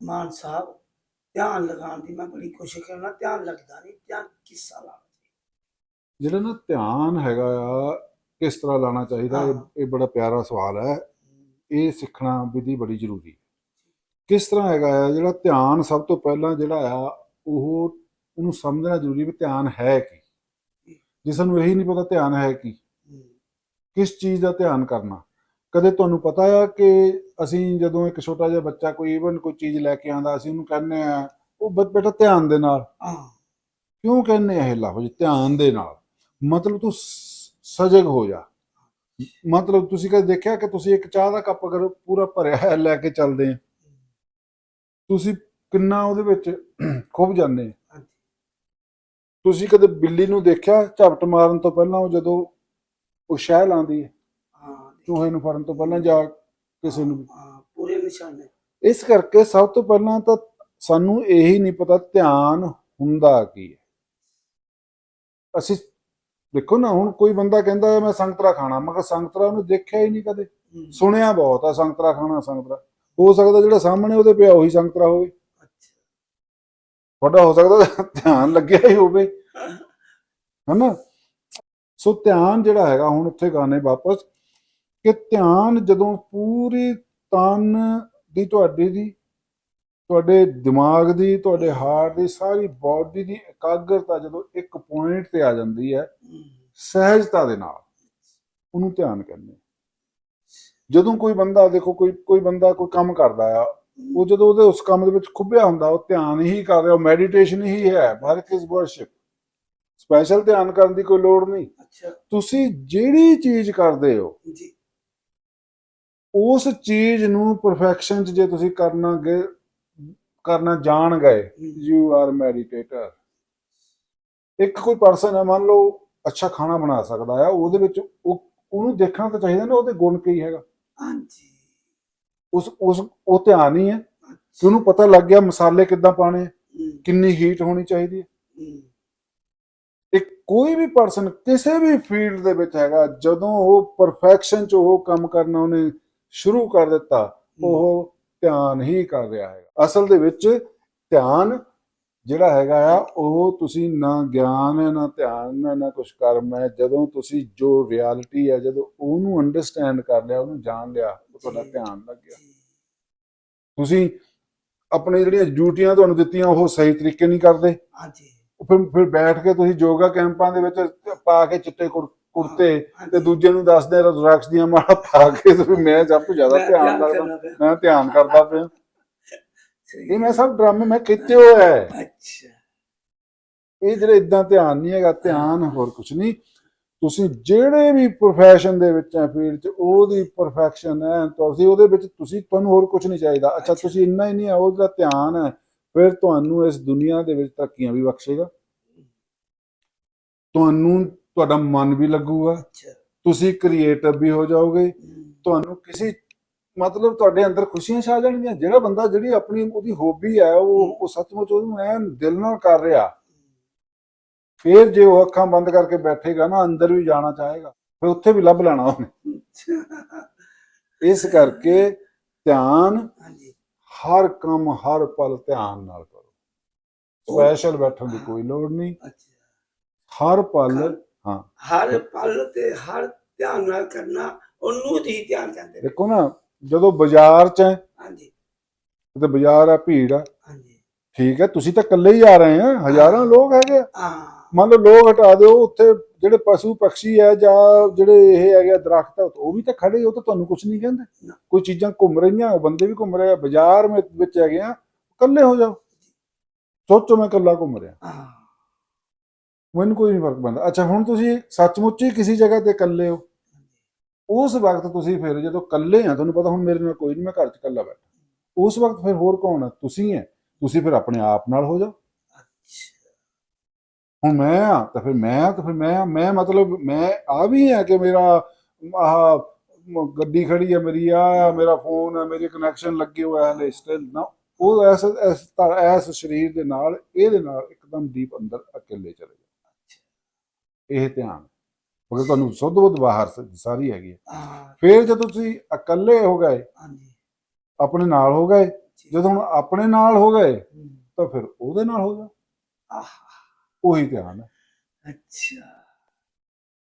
ਮਾਨ ਸਾਹਿਬ ਧਿਆਨ ਲਗਾਉਣ ਦੀ ਮੈਂ ਬੜੀ ਕੋਸ਼ਿਸ਼ ਕਰਨਾ ਧਿਆਨ ਲੱਗਦਾ ਨਹੀਂ ਧਿਆਨ ਕਿੱਸਾ ਲਾ ਜਿਹੜਾ ਨਾ ਧਿਆਨ ਹੈਗਾ ਆ ਕਿਸ ਤਰ੍ਹਾਂ ਲਾਣਾ ਚਾਹੀਦਾ ਇਹ- ਬੜਾ ਪਿਆਰਾ ਸਵਾਲ ਹੈ। ਇਹ ਸਿੱਖਣਾ ਵਿਧੀ ਬੜੀ ਜ਼ਰੂਰੀ ਹੈ। ਕਿਸ ਤਰ੍ਹਾਂ ਹੈਗਾ ਆ ਜਿਹੜਾ ਧਿਆਨ ਸਭ ਤੋਂ ਪਹਿਲਾਂ ਜਿਹੜਾ ਆ ਉਹ ਉਹਨੂੰ ਸਮਝਣਾ ਜ਼ਰੂਰੀ ਵੀ ਧਿਆਨ ਹੈ ਕੀ? ਜੇ ਸਾਨੂੰ ਇਹੀ ਨਹੀਂ ਪਤਾ ਧਿਆਨ ਹੈ ਕੀ ਕਿਸ ਚੀਜ਼ ਦਾ ਧਿਆਨ ਕਰਨਾ? ਕਦੇ ਤੁਹਾਨੂੰ ਪਤਾ ਆ ਕਿ ਅਸੀਂ ਜਦੋਂ ਇੱਕ ਛੋਟਾ ਜਿਹਾ ਬੱਚਾ ਕੋਈ ਇਵਨ ਕੋਈ ਚੀਜ਼ ਲੈ ਕੇ ਆਂਦਾ ਅਸੀਂ ਉਹਨੂੰ ਕਹਿੰਦੇ ਆ ਉਹ ਬੇਟਾ ਧਿਆਨ ਦੇ ਨਾਲ। ਕਿਉਂ ਕਹਿੰਦੇ ਆ ਇਹ ਲਫ਼ਜ਼? ਧਿਆਨ ਦੇ ਨਾਲ। ਮਤਲਬ ਤੂੰ ਸਜਗ ਹੋ ਜਾ। ਮਤਲਬ ਤੁਸੀਂ ਕਦੇ ਦੇਖਿਆ ਕਿ ਤੁਸੀਂ ਇੱਕ ਚਾਹ ਦਾ ਕੱਪ ਅਗਰ ਪੂਰਾ ਭਰਿਆ ਹੈ ਲੈ ਕੇ ਚੱਲਦੇ ਆ? ਤੁਸੀਂ ਕਿੰਨਾ ਉਹਦੇ ਵਿੱਚ ਖੁੱਭ ਜਾਂਦੇ ਤੁਸੀਂ ਕਦੇ ਬਿੱਲੀ ਨੂੰ ਦੇਖਿਆ? ਝਪਟ ਮਾਰਨ ਤੋਂ ਪਹਿਲਾਂ ਉਹ ਜਦੋਂ ਉਹ ਸ਼ਹਿ ਲਾਉਂਦੀ ਹਾਂ ਚੂਹੇ ਨੂੰ ਫੜਨ ਤੋਂ ਪਹਿਲਾਂ ਜਾਂ ਕਿਸੇ ਨੂੰ ਵੀ। ਹਾਂ ਪੂਰੇ ਨਿਸ਼ਾਨੇ। ਇਸ ਕਰਕੇ ਸਭ ਤੋਂ ਪਹਿਲਾਂ ਤਾਂ ਸਾਨੂੰ ਇਹੀ ਨਹੀਂ ਪਤਾ ਧਿਆਨ ਹੁੰਦਾ ਕੀ ਹੈ। ਅਸੀਂ ਦੇਖੋ ਨਾ ਹੁਣ ਕੋਈ ਬੰਦਾ ਕਹਿੰਦਾ ਹੈ ਮੈਂ ਸੰਗਤਰਾ ਖਾਣਾ। ਮਗਰ ਸੰਗਤਰਾ ਉਹਨੂੰ ਦੇਖਿਆ ਹੀ ਨਹੀਂ ਕਦੇ। ਸੁਣਿਆ ਬਹੁਤ ਆ ਸੰਗਤਰਾ ਖਾਣਾ ਸੰਗਤਰਾ। ਹੋ ਸਕਦਾ ਜਿਹੜਾ ਸਾਹਮਣੇ ਉਹਦੇ ਪਿਆ ਉਹੀ ਸੰਗਤਰਾ ਹੋਵੇ। ਅੱਛਾ। ਤੁਹਾਡਾ ਹੋ ਸਕਦਾ ਧਿਆਨ ਲੱਗਿਆ ਹੀ ਹੋਵੇ। ਹਨਾ? ਸੋ ਧਿਆਨ ਜਿਹੜਾ ਹੈਗਾ ਹੁਣ ਉੱਥੇ ਗਾਣੇ ਵਾਪਸ ਕਿ ਧਿਆਨ ਜਦੋਂ ਪੂਰੀ ਤਨ ਦੀ ਤੁਹਾਡੀ ਦੀ ਤੁਹਾਡੇ ਦਿਮਾਗ ਦੀ ਤੁਹਾਡੇ ਹਾਰਟ ਦੀ ਸਾਰੀ ਬਾਡੀ ਦੀ ਇਕਾਗਰਤਾ ਜਦੋਂ ਇੱਕ ਪੁਆਇੰਟ ਤੇ ਆ ਜਾਂਦੀ ਹੈ ਸਹਿਜਤਾ ਦੇ ਨਾਲ ਉਹਨੂੰ ਧਿਆਨ ਕਹਿੰਦੇ ਆ। ਜਦੋਂ ਕੋਈ ਬੰਦਾ ਦੇਖੋ ਕੋਈ ਕੋਈ ਬੰਦਾ ਕੋਈ ਕੰਮ ਕਰਦਾ ਆ ਉਹ ਜਦੋਂ ਉਹਦੇ ਉਸ ਕੰਮ ਦੇ ਵਿੱਚ ਖੁੱਭਿਆ ਹੁੰਦਾ ਉਹ ਧਿਆਨ ਹੀ ਕਰ ਰਿਹਾ ਉਹ ਮੈਡੀਟੇਸ਼ਨ ਹੀ ਹੈ ਮਾਰਕ ਇਸ ਵਰਸ਼ਿਪ ਸਪੈਸ਼ਲ ਧਿਆਨ ਕਰਨ ਦੀ ਕੋਈ ਲੋੜ ਨਹੀਂ। ਅੱਛਾ। ਤੁਸੀਂ ਜਿਹੜੀ ਚੀਜ਼ ਕਰਦੇ ਹੋ ਜੀ। ਉਸ ਚੀਜ਼ ਨੂੰ ਪਰਫੈਕਸ਼ਨ ਚ ਜੇ ਤੁਸੀਂ ਕਰਨਾ ਗਏ ਕਰਨਾ ਜਾਣ ਗਏ ਯੂ ਆਰ ਮੈਡੀਟੇਟਰ ਇੱਕ ਕੋਈ ਪਰਸਨ ਹੈ ਮੰਨ ਲਓ ਅੱਛਾ ਖਾਣਾ ਬਣਾ ਸਕਦਾ ਆ ਉਹਦੇ ਵਿੱਚ ਉਹ ਉਹਨੂੰ ਦੇਖਣਾ ਤਾਂ ਚਾਹੀਦਾ ਨਾ ਉਹਦੇ ਗੁਣ ਕੀ ਹੈਗਾ। ਹਾਂਜੀ। ਉਸ ਉਸ ਉਹ ਧਿਆਨ ਹੀ ਹੈ ਕਿ ਉਹਨੂੰ ਪਤਾ ਲੱਗ ਗਿਆ ਮਸਾਲੇ ਕਿੱਦਾਂ ਪਾਣੇ ਕਿੰਨੀ ਹੀਟ ਹੋਣੀ ਚਾਹੀਦੀ ਹੈ। ਹੂੰ, ਇੱਕ ਕੋਈ ਵੀ ਪਰਸਨ ਕਿਸੇ ਵੀ ਫੀਲਡ ਦੇ ਵਿੱਚ ਹੈਗਾ ਜਦੋਂ ਉਹ ਪਰਫੈਕਸ਼ਨ ਚ ਉਹ ਕੰਮ ਕਰਨਾ ਉਹਨੇ ਸ਼ੁਰੂ ਕਰ ਦਿੱਤਾ ਉਹ ਧਿਆਨ ਹੀ ਕਰ ਰਿਹਾ ਹੈਗਾ। ਅਸਲ ਦੇ ਵਿੱਚ ਧਿਆਨ ਜਿਹੜਾ ਹੈਗਾ ਆ ਉਹ ਤੁਸੀਂ ਨਾ ਗਿਆਨ ਹੈ ਨਾ ਧਿਆਨ ਹੈ ਨਾ ਕੁਝ ਕਰਮ ਹੈ। ਜਦੋਂ ਤੁਸੀਂ ਜੋ ਰਿਐਲਿਟੀ ਹੈ ਜਦੋਂ ਉਹਨੂੰ ਅੰਡਰਸਟੈਂਡ ਕਰ ਲਿਆ ਉਹਨੂੰ ਜਾਣ ਲਿਆ ਉਹ ਤੁਹਾਡਾ। ਧਿਆਨ ਲੱਗ ਗਿਆ। ਤੁਸੀਂ ਆਪਣੀ ਜਿਹੜੀਆਂ ਡਿਊਟੀਆਂ ਤੁਹਾਨੂੰ ਦਿੱਤੀਆਂ ਉਹ ਸਹੀ ਤਰੀਕੇ ਨਹੀਂ ਕਰਦੇ। ਹਾਂਜੀ। ਫਿਰ ਫਿਰ ਬੈਠ ਕੇ ਤੁਸੀਂ ਯੋਗਾ ਕੈਂਪਾਂ ਦੇ ਵਿੱਚ ਪਾ ਕੇ ਚਿੱਟੇ ਕੁਰ- ਹਾਂਜੀ। ਤੇ ਦੂਜੇ ਨੂੰ ਦੱਸਦੇ ਰੁਦਰਾਕਸ਼ ਦੀਆਂ ਮਾਲਾ ਪਾ ਕੇ ਤੇ ਮੈਂ ਸਭ ਤੋਂ ਜ਼ਿਆਦਾ ਧਿਆਨ ਕਰਦਾ। ਮੈਂ ਧਿਆਨ ਕਰਦਾ ਪਿਆ। ਇਹ ਮੈਂ ਸਭ ਡਰਾਮੇ ਮੈਂ ਕੀਤੇ ਹੋਏ ਹੈ ਅੱਛਾ। ਇਹ ਜਿਹੜੇ ਇਦਾਂ ਧਿਆਨ ਨਹੀਂ ਹੈਗਾ ਧਿਆਨ ਹੋਰ ਕੁਝ ਨਹੀਂ। ਤੁਸੀਂ ਜਿਹੜੇ ਵੀ profession ਦੇ ਵਿੱਚ ਹੈ ਫੀਲਡ 'ਚ ਉਹਦੀ ਪਰਫੈਕਸ਼ਨ ਹੈ ਤੁਸੀਂ ਉਹਦੇ ਵਿੱਚ ਤੁਸੀਂ ਤੁਹਾਨੂੰ ਹੋਰ ਕੁਝ ਨਹੀਂ ਚਾਹੀਦਾ। ਅੱਛਾ। ਤੁਸੀਂ ਇੰਨਾ ਹੀ ਨਹੀਂ ਹੈ ਉਹਦਾ ਧਿਆਨ ਹੈ ਫਿਰ ਤੁਹਾਨੂੰ ਇਸ ਦੁਨੀਆ ਦੇ ਵਿੱਚ ਤਰੱਕੀਆਂ ਵੀ ਬਖਸ਼ੇਗਾ। ਤੁਹਾਨੂੰ ਤੁਹਾਡਾ ਮਨ ਵੀ ਲੱਗੂਗਾ। ਅੱਛਾ। ਤੁਸੀਂ ਕ੍ਰੀਏਟਿਵ ਵੀ ਹੋ ਜਾਓਗੇ। ਤੁਹਾਨੂੰ ਕਿਸੇ ਮਤਲਬ ਤੁਹਾਡੇ ਅੰਦਰ ਖੁਸ਼ੀਆਂ ਛਾ ਜਾਣਗੀਆਂ। ਜਿਹੜਾ ਬੰਦਾ ਜਿਹੜੀ ਆਪਣੀ ਉਹਦੀ ਹੌਬੀ ਹੈ ਉਹ ਉਹ ਸੱਚਮੁੱਚ ਉਹਨੂੰ ਐਨ ਦਿਲ ਨਾਲ ਕਰ ਰਿਹਾ। ਫਿਰ ਜੇ ਉਹ ਅੱਖਾਂ ਬੰਦ ਕਰਕੇ ਬੈਠੇਗਾ ਨਾ ਅੰਦਰ ਵੀ ਜਾਣਾ ਚਾਹੇਗਾ। ਫਿਰ ਉੱਥੇ ਵੀ ਲੱਭ ਲੈਣਾ ਉਹਨੇ। ਇਸ ਕਰਕੇ ਧਿਆਨ ਹਰ ਕੰਮ ਹਰ ਪਲ ਧਿਆਨ ਨਾਲ ਕਰੋ। ਸਪੈਸ਼ਲ ਬੈਠਣ ਦੀ ਕੋਈ ਲੋੜ ਨਹੀਂ। ਹਰ ਪਲ ਹਾਂ। ਹਰ ਪਲ ਤੇ ਹਰ ਧਿਆਨ ਨਾਲ ਕਰਨਾ ਉਹਨੂੰ ਹੀ ਧਿਆਨ ਕਹਿੰਦੇ ਨੇ ਦੇਖੋ ਨਾ। ਜਦੋਂ ਬਾਜ਼ਾਰ 'ਚ ਹੈ ਹਾਂਜੀ। ਤੇ ਬਾਜ਼ਾਰ ਆ ਭੀੜ ਆ। ਹਾਂਜੀ। ਠੀਕ ਹੈ ਤੁਸੀਂ ਤਾਂ ਇਕੱਲੇ ਹੀ ਆ ਰਹੇ ਆ ਹਜ਼ਾਰਾਂ ਲੋਕ ਹੈਗੇ ਆ। ਹਾਂ। ਮੰਨ ਲਓ ਲੋਕ ਹਟਾ ਦਿਓ ਉੱਥੇ ਜਿਹੜੇ ਪਸ਼ੂ ਪੰਛੀ ਹੈ ਜਾਂ ਜਿਹੜੇ ਇਹ ਹੈਗੇ ਆ ਦਰਖਤ ਆ, ਉਹ ਵੀ ਤਾਂ ਖੜੇ ਉਹ ਤਾਂ ਤੁਹਾਨੂੰ ਕੁਝ ਨਹੀਂ ਕਹਿੰਦੇ। ਨਾ। ਕੋਈ ਚੀਜ਼ਾਂ ਘੁੰਮ ਰਹੀਆਂ ਉਹ ਬੰਦੇ ਵੀ ਘੁੰਮ ਰਹੇ ਆ ਬਾਜ਼ਾਰ ਵਿੱਚ ਵਿੱਚ ਹੈਗੇ ਆ ਇਕੱਲੇ ਹੋ ਜਾਓ। ਸੋਚੋ ਮੈਂ ਇਕੱਲਾ ਘੁੰਮ ਰਿਹਾ। ਹਾਂ। ਮੈਨੂੰ ਕੋਈ ਨਹੀਂ ਫ਼ਰਕ ਪੈਂਦਾ। ਅੱਛਾ ਹੁਣ ਤੁਸੀਂ ਸੱਚਮੁੱਚ ਹੀ ਕਿਸੇ ਜਗ੍ਹਾ ਤੇ ਇਕੱਲੇ ਹੋ? ਉਸ ਵਕਤ ਤੁਸੀਂ ਫਿਰ ਜਦੋਂ ਇਕੱਲੇ ਆ ਤੁਹਾਨੂੰ ਪਤਾ ਹੁਣ ਮੇਰੇ ਨਾਲ ਕੋਈ ਨਹੀਂ ਮੈਂ ਘਰ 'ਚ ਇਕੱਲਾ ਬੈਠਾ। ਉਸ ਵਕਤ ਫਿਰ ਹੋਰ ਕੌਣ ਹੈ ਤੁਸੀਂ ਹੈ ਤੁਸੀਂ ਫਿਰ ਆਪਣੇ ਆਪ ਨਾਲ ਹੋ ਜਾਓ। ਹੁਣ ਮੈਂ ਆ ਤਾਂ ਫਿਰ ਮੈਂ ਆ ਤਾਂ ਫਿਰ ਮੈਂ ਆ। ਮੈਂ ਮਤਲਬ ਮੈਂ ਆ ਵੀ ਹੈ ਕਿ ਮੇਰਾ ਆਹ ਗੱਡੀ ਖੜੀ ਹੈ ਮੇਰੀ ਆ ਮੇਰਾ ਫੋਨ ਹੈ ਮੇਰੇ ਕਨੈਕਸ਼ਨ ਲੱਗੇ ਹੋਇਆ ਹਲੇ ਸਟਿਲ ਨਾ ਉਹ ਐਸ ਐਸ ਐਸ ਸਰੀਰ ਦੇ ਨਾਲ ਇਹਦੇ ਨਾਲ ਇੱਕਦਮ ਡੀਪ ਅੰਦਰ ਇਕੱਲੇ ਚਲੇ ਇਹ ਧਿਆਨ। ਮਗਰ ਤੁਹਾਨੂੰ ਸੁੱਧ ਬੁੱਧ ਬਾਹਰ ਸਾਰੀ ਹੈਗੀ ਹੈ। ਫਿਰ ਜਦੋਂ ਤੁਸੀਂ ਇਕੱਲੇ ਹੋ ਗਏ ਹਾਂਜੀ। ਆਪਣੇ ਨਾਲ ਹੋ ਗਏ ਜਦੋਂ ਹੁਣ ਆਪਣੇ ਨਾਲ ਹੋ ਗਏ ਤਾਂ ਫਿਰ ਉਹਦੇ ਨਾਲ ਹੋ ਜਾ। ਆਹ। ਉਹੀ ਧਿਆਨ ਹੈ। ਅੱਛਾ।